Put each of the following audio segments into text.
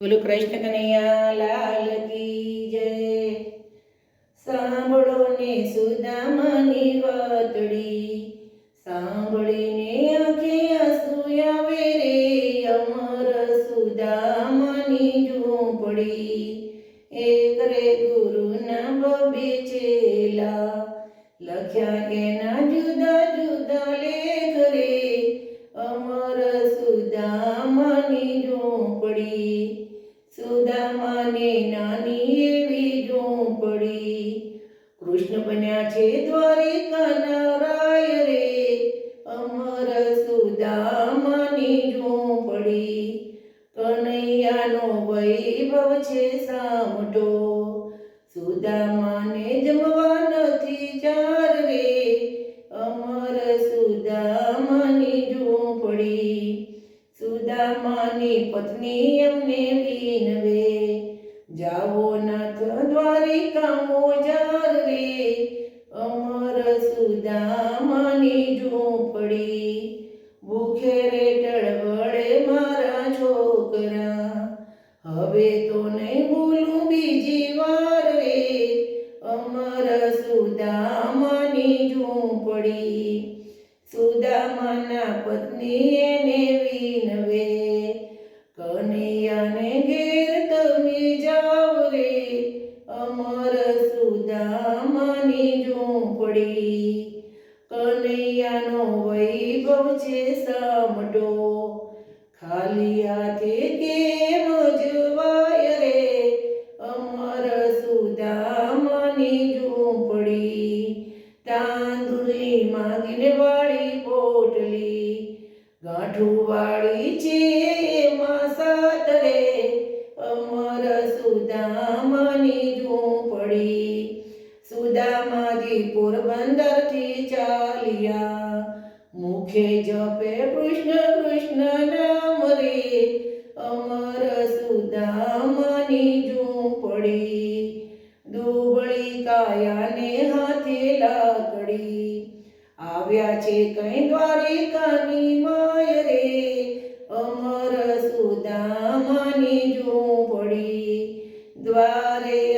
બોલો કૃષ્ણ કનૈયા લાલ કી જય. સાંભળો ને સુદામાની વાતડી. સાંભળીને નાથ દ્વારિકા મોજાર રે અમર સુદામાની ઝૂંપડી, ભૂખે રે ટળવળે મારા છોકરા. હવે તો નહીં ભૂલું બીજી વાર રે, અમર સુદામાની સુદામાના પત્ની એને વિનવે સામટો ખાલી હાથે કેમ જવાય રે? અમર સુદામની ઝૂંપડી. તાંદુરી માંગીને વાળી પોટલી. ગાંઠું વાળી છે એમાં સાત રે. અમર સુદામાની ઝૂંપડી. સુદામાજી પોરબંદરથી ચાલ્યા. મુખે જપે કૃષ્ણ કૃષ્ણ નામ રે, અમર સુદામની ઝૂંપડી દુબળી કાયાને હાથે લાકડી, આવ્યા છે કઈ દ્વારિકાની માય રે, અમર સુદામની ઝૂંપડી દ્વારે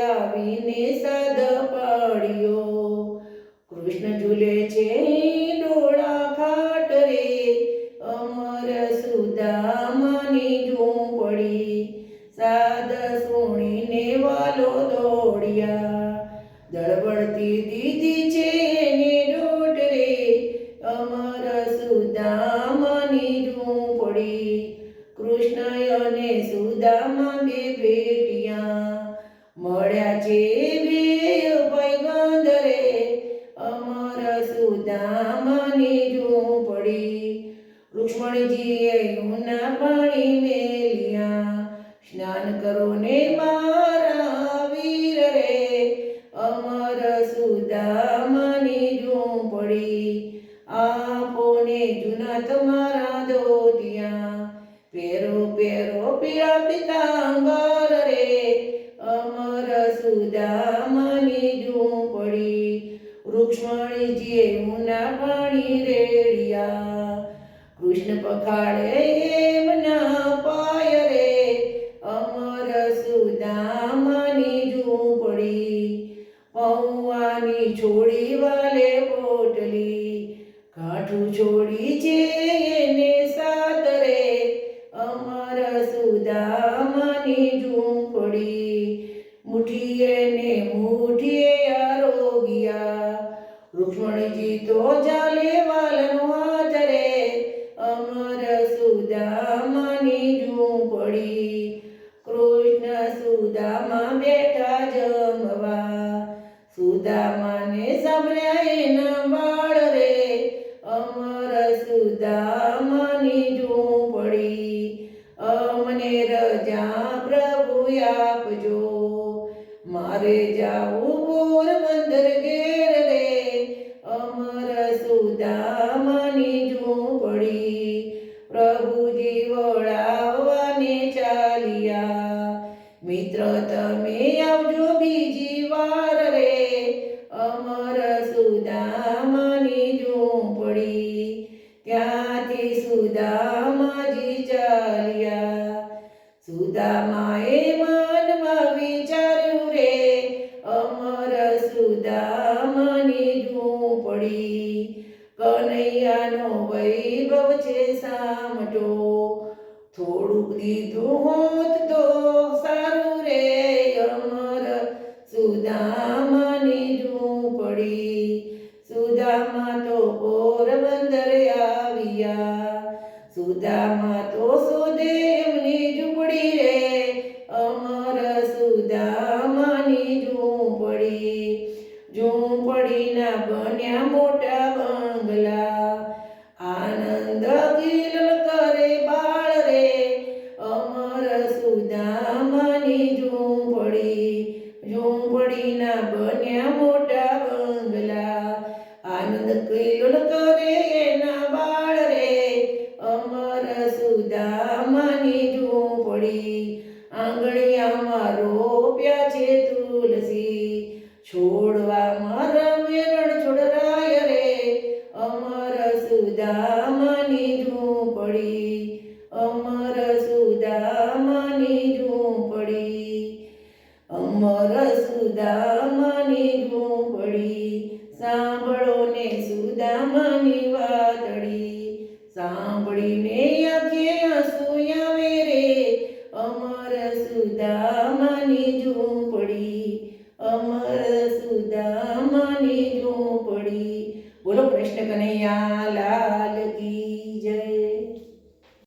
ઝૂંપડી રૂક્ષ્મણીજીએ યમુના પાણી મેલિયા. સ્નાન કરો ને મારા વીર રે, અમર સુદામાની ઝૂંપડી. આપોને જૂના તમારા પખાડે એમના પાય રે અમર સુદામની ઝૂંપડી પૌવાની છોડી વાલે પોટલી કાઠું છોડી છે એને સાત રે અમર સુદામની ઝૂંપડી મુઠીએ સુદામાની ઝૂંપડી કૃષ્ણ સુદામા બેઠા જમવા. સુદામાને સાંભળ્યા એના બાળ રે. અમર સુદામાની ઝૂંપડી અમને રજા પ્રભુ આપજો. મારે જાવું અમર તો એમની ઝૂંપડી રે, અમર સુદામાની ઝૂંપડી. ઝૂંપડીના બન્યા મોટા બંગલા, આનંદ કિલલ કરે બાળ રે, અમર સુદામાની ઝૂંપડી. ઝૂંપડીના બન્યા મોટા બંગલા, આનંદ કિલોલ કરે છોડવા મર મેરણ છોડરાય રે. અમર સુદામની ઝૂંપડી, અમર સુદામની ઝૂંપડી, અમર સુદામની ઝૂંપડી. સાંભળો ને સુદામની વાતડી સાંભળીને આંખે હસુ આવે રે. અમર સુદામની ઝૂંપડી, અમર